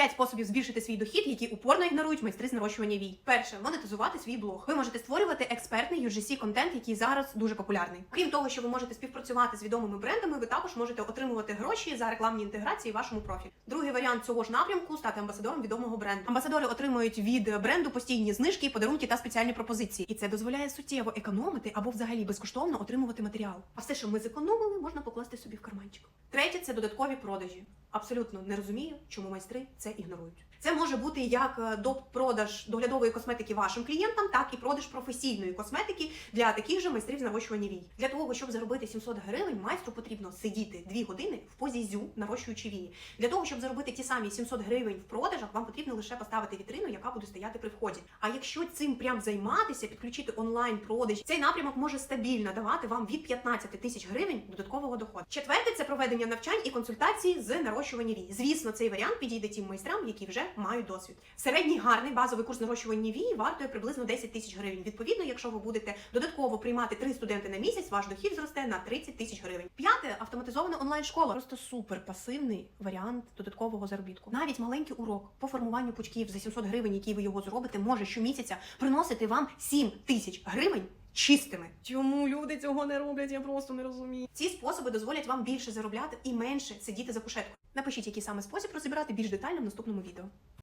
П'ять способів збільшити свій дохід, які упорно ігнорують майстри з нарощування вій. Перше монетизувати свій блог. Ви можете створювати експертний UGC контент, який зараз дуже популярний. Крім того, що ви можете співпрацювати з відомими брендами, ви також можете отримувати гроші за рекламні інтеграції в вашому профілі. Другий варіант цього ж напрямку стати амбасадором відомого бренду. Амбасадори отримують від бренду постійні знижки, подарунки та спеціальні пропозиції, і це дозволяє суттєво економити або взагалі безкоштовно отримувати матеріал. А все, що ми зекономили, можна покласти собі в карманчик. Третє це додаткові продажі. Абсолютно не розумію, чому майстри це ігнорують. Це може бути як е, доп продаж доглядової косметики вашим клієнтам, так і продаж професійної косметики для таких же майстрів з нарощування вій. Для того, щоб заробити 700 гривень, майстру потрібно сидіти 2 години в позі зю, нарощуючи вії. Для того, щоб заробити ті самі 700 гривень в продажах, вам потрібно лише поставити вітрину, яка буде стояти при вході. А якщо цим прям займатися, підключити онлайн продаж, цей напрямок може стабільно давати вам від 15 тисяч гривень додаткового доходу. Четверте це проведення навчань і консультацій з нарощування вій. Звісно, цей варіант підійде тим майстрам, які вже мають досвід. Середній гарний базовий курс нарощування вій вартує приблизно 10 тисяч гривень. Відповідно, якщо ви будете додатково приймати 3 студенти на місяць, ваш дохід зросте на 30 тисяч гривень. П'яте автоматизована онлайн-школа. Просто супер пасивний варіант додаткового заробітку. Навіть маленький урок по формуванню пучків за 700 гривень, які ви його зробите, може щомісяця приносити вам 7 тисяч гривень. Чистими. Чому люди цього не роблять? Я просто не розумію. Ці способи дозволять вам більше заробляти і менше сидіти за кушеткою. Напишіть, який саме спосіб розібрати більш детально в наступному відео.